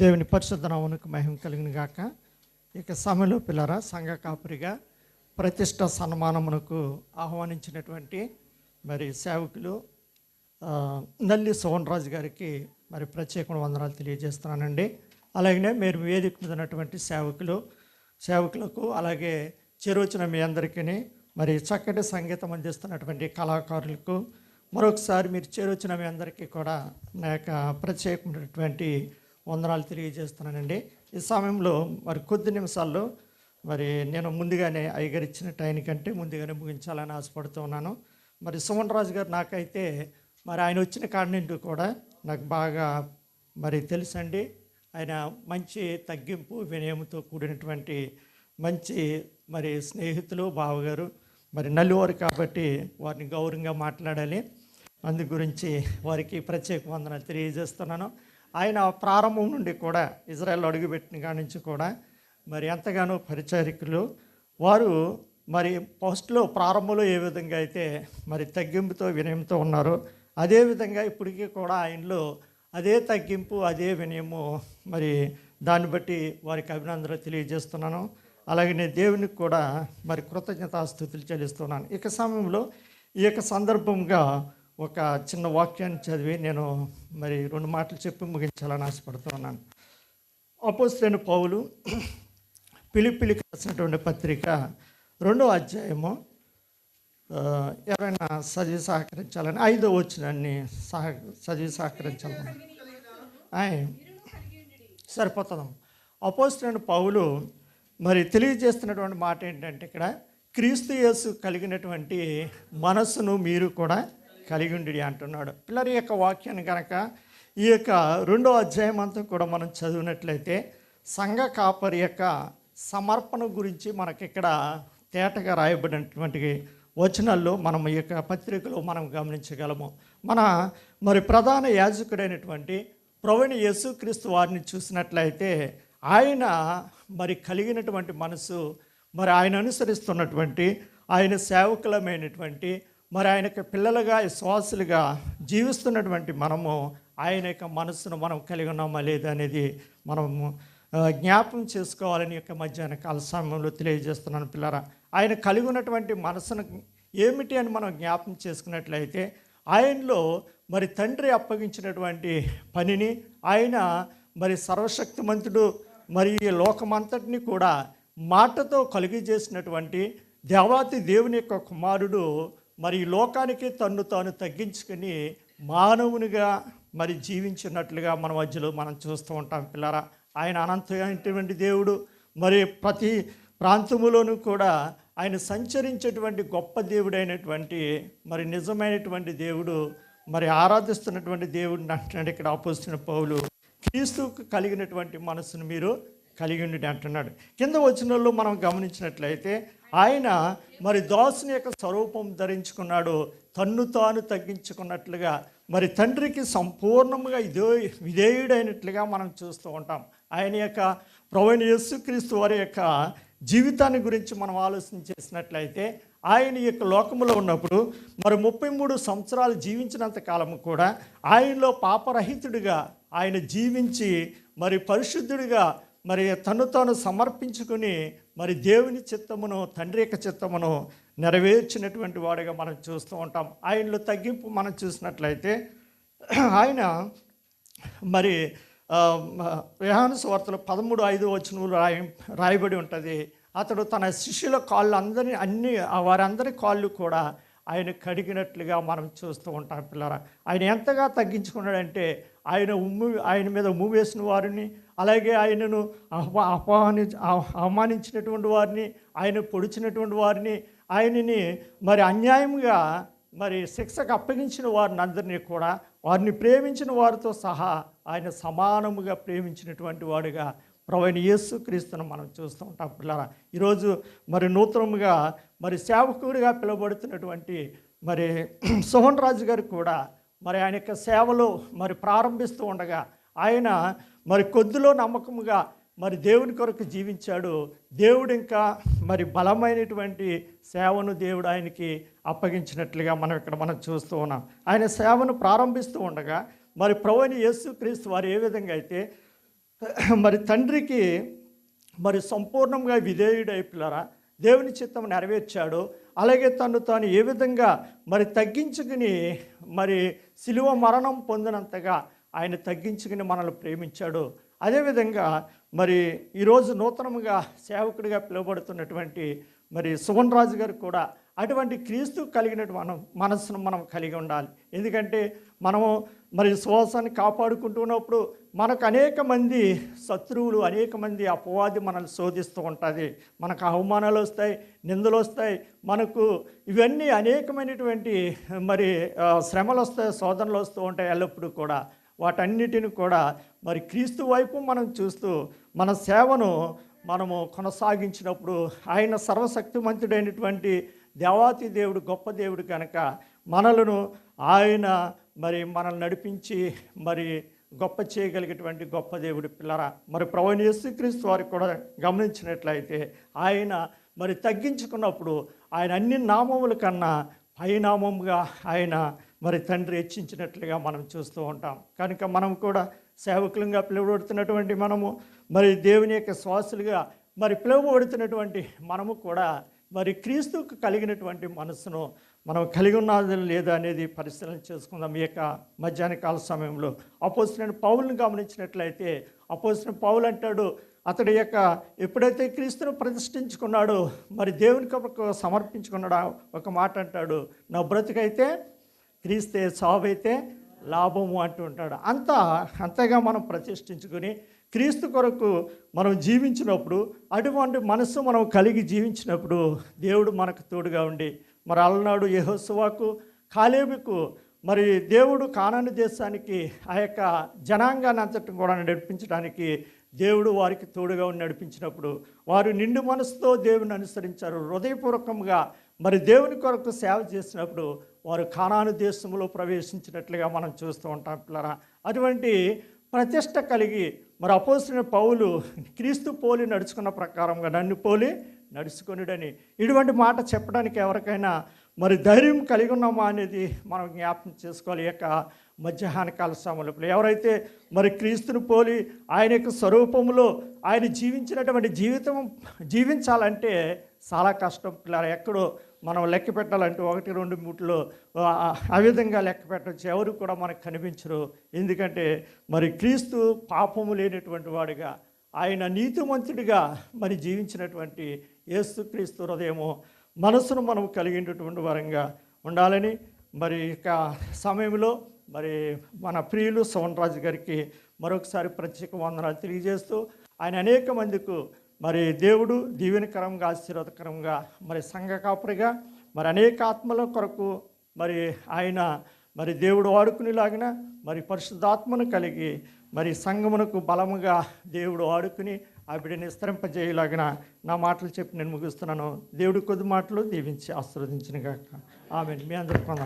దేవుని పరిశుద్ధ నామమునకు మహిమ కలిగిన గాక. ఇక సమయంలో పిల్లరా సంఘ కాపురిగా ప్రతిష్ట సన్మానమునకు ఆహ్వానించినటువంటి మరి సేవకులు నల్లి సోహన్ రాజు గారికి మరి ప్రత్యేకమైన వందనాలు తెలియజేస్తున్నానండి. అలాగనే మీరు వేదిక మీద ఉన్నటువంటి సేవకులు సేవకులకు అలాగే చేరొచ్చిన మీ అందరికీ మరి చక్కటి సంగీతం అందిస్తున్నటువంటి కళాకారులకు మరొకసారి మీరు చేరొచ్చిన మీ అందరికీ కూడా నా యొక్క ప్రత్యేకమైనటువంటి వందనాలు తెలియజేస్తున్నానండి. ఈ సమయంలో మరి కొద్ది నిమిషాల్లో మరి నేను ముందుగానే అయ్యగారిచ్చిన టైం కంటే ముందుగానే ముగించాలని ఆశపడుతూ ఉన్నాను. మరి సుమన్ రాజు గారు నాకైతే మరి ఆయన వచ్చిన కాడ నుండి కూడా నాకు బాగా మరి తెలుసండి. ఆయన మంచి తగ్గింపు వినయంతో కూడినటువంటి మంచి మరి స్నేహితులు బావగారు. మరి నలువారు కాబట్టి వారిని గౌరవంగా మాట్లాడాలి. అందు గురించి వారికి ప్రత్యేక వందన తెలియజేస్తున్నాను. ఆయన ప్రారంభం నుండి కూడా ఇజ్రాయెల్ అడుగుపెట్టిన కాడి నుంచి కూడా మరి ఎంతగానో పరిచారికులు. వారు మరి ఫస్ట్లో ప్రారంభంలో ఏ విధంగా అయితే మరి తగ్గింపుతో వినయంతో ఉన్నారో అదేవిధంగా ఇప్పటికీ కూడా ఆయనలో అదే తగ్గింపు అదే వినయము మరి దాన్ని బట్టి వారికి అభినందనలు తెలియజేస్తున్నాను. అలాగే నేను దేవునికి కూడా మరి కృతజ్ఞతాస్థుతులు చెల్లిస్తున్నాను. ఇక సమయంలో ఈ యొక్క సందర్భంగా ఒక చిన్న వాక్యాన్ని చదివి నేను మరి రెండు మాటలు చెప్పి ముగించాలని ఆశపడుతున్నాను అపోస్తులైన పౌలు పిలిపిలికి రాసినటువంటి పత్రిక రెండో అధ్యాయము ఎవరైనా చదివి సహకరించాలని ఐదో వచ్చినాన్ని సహ చదివి సహకరించాలని. ఆయ్, సరిపోతుందాం. పౌలు మరి తెలియజేస్తున్నటువంటి మాట ఏంటంటే ఇక్కడ క్రీస్తు యేసు కలిగినటువంటి మనస్సును మీరు కూడా కలిగి ఉండి అంటున్నాడు. పిల్లరి యొక్క వాక్యాన్ని కనుక ఈ యొక్క రెండో అధ్యాయం అంతా కూడా మనం చదివినట్లయితే సంఘ కాపరి యొక్క సమర్పణ గురించి మనకి ఇక్కడ తేటగా రాయబడినటువంటి వచనాల్లో మనం ఈ యొక్క పత్రికలో మనం గమనించగలము. మన మరి ప్రధాన యాజకుడైనటువంటి ప్రవీణ యేసుక్రీస్తు వారిని చూసినట్లయితే ఆయన మరి కలిగినటువంటి మనసు మరి ఆయన అనుసరిస్తున్నటువంటి ఆయన సేవకులమైనటువంటి మరి ఆయనకు పిల్లలుగా విశ్వాసులుగా జీవిస్తున్నటువంటి మనము ఆయన యొక్క మనస్సును మనం కలిగి ఉన్నామా లేదా అనేది మనము జ్ఞాపం చేసుకోవాలని యొక్క మధ్యాహ్న కాల సమయంలో తెలియజేస్తున్నాను పిల్లరా. ఆయన కలిగి ఉన్నటువంటి మనసును ఏమిటి అని మనం జ్ఞాపం చేసుకున్నట్లయితే ఆయనలో మరి తండ్రి అప్పగించినటువంటి పనిని ఆయన మరి సర్వశక్తిమంతుడు మరి ఈ లోకమంతటిని కూడా మాటతో కలిగి చేసినటువంటి దేవాతి దేవుని యొక్క కుమారుడు మరి ఈ లోకానికి తన్ను తాను తగ్గించుకుని మానవునిగా మరి జీవించినట్లుగా మన మధ్యలో మనం చూస్తూ ఉంటాం పిల్లరా. ఆయన అనంతమైనటువంటి దేవుడు. మరి ప్రతి ప్రాంతములోనూ కూడా ఆయన సంచరించేటువంటి గొప్ప దేవుడైనటువంటి మరి నిజమైనటువంటి దేవుడు మరి ఆరాధిస్తున్నటువంటి దేవుడిని అంటున్నాడు ఇక్కడ ఆపోస్తున్న పౌలు. క్రీస్తుకు కలిగినటువంటి మనసును మీరు కలిగి ఉండి అంటున్నాడు. కింద వచనంలో మనం గమనించినట్లయితే ఆయన మరి దాసుని యొక్క స్వరూపం ధరించుకున్నాడు తన్ను తాను తగ్గించుకున్నట్లుగా. మరి తండ్రికి సంపూర్ణంగా ఇదే విధేయుడైనట్లుగా మనం చూస్తూ ఉంటాం. ఆయన యొక్క ప్రవీణ యేసుక్రీస్తు వారి యొక్క జీవితాన్ని గురించి మనం ఆలోచన చేసినట్లయితే ఆయన యొక్క లోకంలో ఉన్నప్పుడు మరి ముప్పై మూడు సంవత్సరాలు జీవించినంత కాలం కూడా ఆయనలో పాపరహితుడిగా ఆయన జీవించి మరి పరిశుద్ధుడిగా మరి తను తాను సమర్పించుకుని మరి దేవుని చిత్తమును తండ్రి యొక్క చిత్తమును నెరవేర్చినటువంటి వాడిగా మనం చూస్తూ ఉంటాం. ఆయనలో తగ్గింపు మనం చూసినట్లయితే ఆయన మరి విహాన వార్తలు పదమూడు ఐదు వచనములు రాయి రాయబడి ఉంటుంది. అతడు తన శిష్యుల కాళ్ళు అందరి అన్ని వారందరి కాళ్ళు కూడా ఆయన కడిగినట్లుగా మనం చూస్తూ ఉంటాం పిల్లరా. ఆయన ఎంతగా తగ్గించుకున్నాడంటే ఆయన ఉమ్ము ఆయన మీద ఉమ్ము వేసిన వారిని అలాగే ఆయనను అప అపమాని అవమానించినటువంటి వారిని ఆయన పొడిచినటువంటి వారిని ఆయనని మరి అన్యాయంగా మరి శిక్షకు అప్పగించిన వారిని అందరినీ కూడా వారిని ప్రేమించిన వారితో సహా ఆయన సమానముగా ప్రేమించినటువంటి వాడుగా ప్రవైన యేసు క్రీస్తును మనం చూస్తూ ఉంటాం పిల్లరా. ఈరోజు మరి నూతనముగా మరి సేవకుడిగా పిలువబడుతున్నటువంటి మరి సోహన్ రాజు గారు కూడా మరి ఆయన యొక్క సేవలు మరి ప్రారంభిస్తూ ఉండగా ఆయన మరి కొద్దిలో నమ్మకముగా మరి దేవుని కొరకు జీవించాడు. దేవుడు ఇంకా మరి బలమైనటువంటి సేవను దేవుడు ఆయనకి అప్పగించినట్లుగా మనం ఇక్కడ మనం చూస్తూ ఉన్నాం. ఆయన సేవను ప్రారంభిస్తూ ఉండగా మరి ప్రవణి యేసు క్రీస్తు వారు ఏ విధంగా అయితే మరి తండ్రికి మరి సంపూర్ణంగా విధేయుడై దేవుని చిత్తం నెరవేర్చాడు. అలాగే తను తాను ఏ విధంగా మరి తగ్గించుకుని మరి శిలువ మరణం పొందినంతగా ఆయన తగ్గించుకుని మనల్ని ప్రేమించాడు. అదేవిధంగా మరి ఈరోజు నూతనంగా సేవకుడిగా పిలువబడుతున్నటువంటి మరి సువన్ రాజు గారు కూడా అటువంటి క్రీస్తు కలిగినటువంటి మనం మనస్సును మనం కలిగి ఉండాలి. ఎందుకంటే మనము మరి శ్వాసాన్ని కాపాడుకుంటున్నప్పుడు మనకు అనేక మంది శత్రువులు అనేక మంది అపవాది మనల్ని శోధిస్తూ ఉంటుంది. మనకు అవమానాలు వస్తాయి నిందలు వస్తాయి. మనకు ఇవన్నీ అనేకమైనటువంటి మరి శ్రమలు వస్తాయి శోధనలు వస్తూ ఉంటాయి ఎల్లప్పుడూ కూడా. వాటన్నిటిని కూడా మరి క్రీస్తు వైపు మనం చూస్తూ మన సేవను మనము కొనసాగించినప్పుడు ఆయన సర్వశక్తిమంతుడైనటువంటి దేవాతి దేవుడు గొప్ప దేవుడు కనుక మనలను ఆయన మరి మనల్ని నడిపించి మరి గొప్ప చేయగలిగేటువంటి గొప్ప దేవుడి పిల్లరా. మరి ప్రవణ యేసుక్రీస్తు వారికి కూడా గమనించినట్లయితే ఆయన మరి తగ్గించుకున్నప్పుడు ఆయన అన్ని నామముల కన్నా పైనామముగా ఆయన మరి తండ్రి హెచ్చించినట్లుగా మనం చూస్తూ ఉంటాం. కనుక మనం కూడా సేవకులంగా పిలువబడుతున్నటువంటి మనము మరి దేవుని యొక్క శ్వాసులుగా మరి పిలువబడుతున్నటువంటి మనము కూడా మరి క్రీస్తుకు కలిగినటువంటి మనసును మనం కలిగి ఉన్నది లేదా అనేది పరిశీలన చేసుకుందాం. ఈ యొక్క మధ్యాహ్న కాల సమయంలో అపోసిన పౌలను గమనించినట్లయితే అపోసిన పౌలు అంటాడు అతడి యొక్క ఎప్పుడైతే క్రీస్తును ప్రతిష్ఠించుకున్నాడో మరి దేవునికి ఒక సమర్పించుకున్నాడా? ఒక మాట అంటాడు నా బ్రతికైతే క్రీస్తే సావైతే లాభము అంటూ ఉంటాడు. అంతా అంతగా మనం ప్రతిష్ఠించుకుని క్రీస్తు కొరకు మనం జీవించినప్పుడు అటువంటి మనస్సు మనం కలిగి జీవించినప్పుడు దేవుడు మనకు తోడుగా ఉండి మరి అలనాడు యహోసువాకు కాలేబుకు మరి దేవుడు కానాని దేశానికి ఆ యొక్క జనాంగాన్ని అంతటిని కూడా నడిపించడానికి దేవుడు వారికి తోడుగా నడిపించినప్పుడు వారు నిండు మనసుతో దేవుని అనుసరించారు. హృదయపూర్వకంగా మరి దేవుని కొరకు సేవ చేసినప్పుడు వారు కానాను దేశంలో ప్రవేశించినట్లుగా మనం చూస్తూ ఉంటాం పిల్లరా. అటువంటి ప్రతిష్ట కలిగి మరి అపోసిన పౌలు క్రీస్తు పోలి నడుచుకున్న ప్రకారంగా నన్ను పోలి నడుచుకొనిడని. ఇటువంటి మాట చెప్పడానికి ఎవరికైనా మరి ధైర్యం కలిగి ఉన్నామా అనేది మనం జ్ఞాపకం చేసుకోవాలి. యొక్క మధ్యాహ్న కాల సమయంలో ఎవరైతే మరి క్రీస్తుని పోలి ఆయన యొక్క స్వరూపంలో ఆయన జీవించినటువంటి జీవితం జీవించాలంటే చాలా కష్టం పిల్లలు. ఎక్కడో మనం లెక్క పెట్టాలంటే ఒకటి రెండు మూటిలో ఆ- విధంగా లెక్క పెట్టచ్చు. ఎవరు కూడా మనకు కనిపించరు. ఎందుకంటే మరి క్రీస్తు పాపము లేనటువంటి వాడుగా ఆయన నీతిమంతుడిగా మరి జీవించినటువంటి ఏసుక్రీస్తు హృదయము మనసును మనం కలిగినటువంటి వరంగా ఉండాలని మరి ఇక సమయంలో మరి మన ప్రియులు సోమన్ రాజు గారికి మరొకసారి ప్రత్యేక వందనాలు తెలియజేస్తూ ఆయన అనేక మందికి మరి దేవుడు దీవెనకరంగా ఆశీర్వాదకరంగా మరి సంఘ కాపురిగా మరి అనేక ఆత్మల కొరకు మరి ఆయన మరి దేవుడు వాడుకునేలాగిన మరి పరిశుద్ధాత్మను కలిగి మరి సంఘమునకు బలముగా దేవుడు వాడుకుని ఆ బిడ్డని విస్తరింపజేయలాగిన నా మాటలు చెప్పి నేను ముగిస్తున్నాను. దేవుడు కొద్ది మాటలు దీవించి ఆశీర్వదించిన గాక. ఆమె మీ అందరికీ కొందరు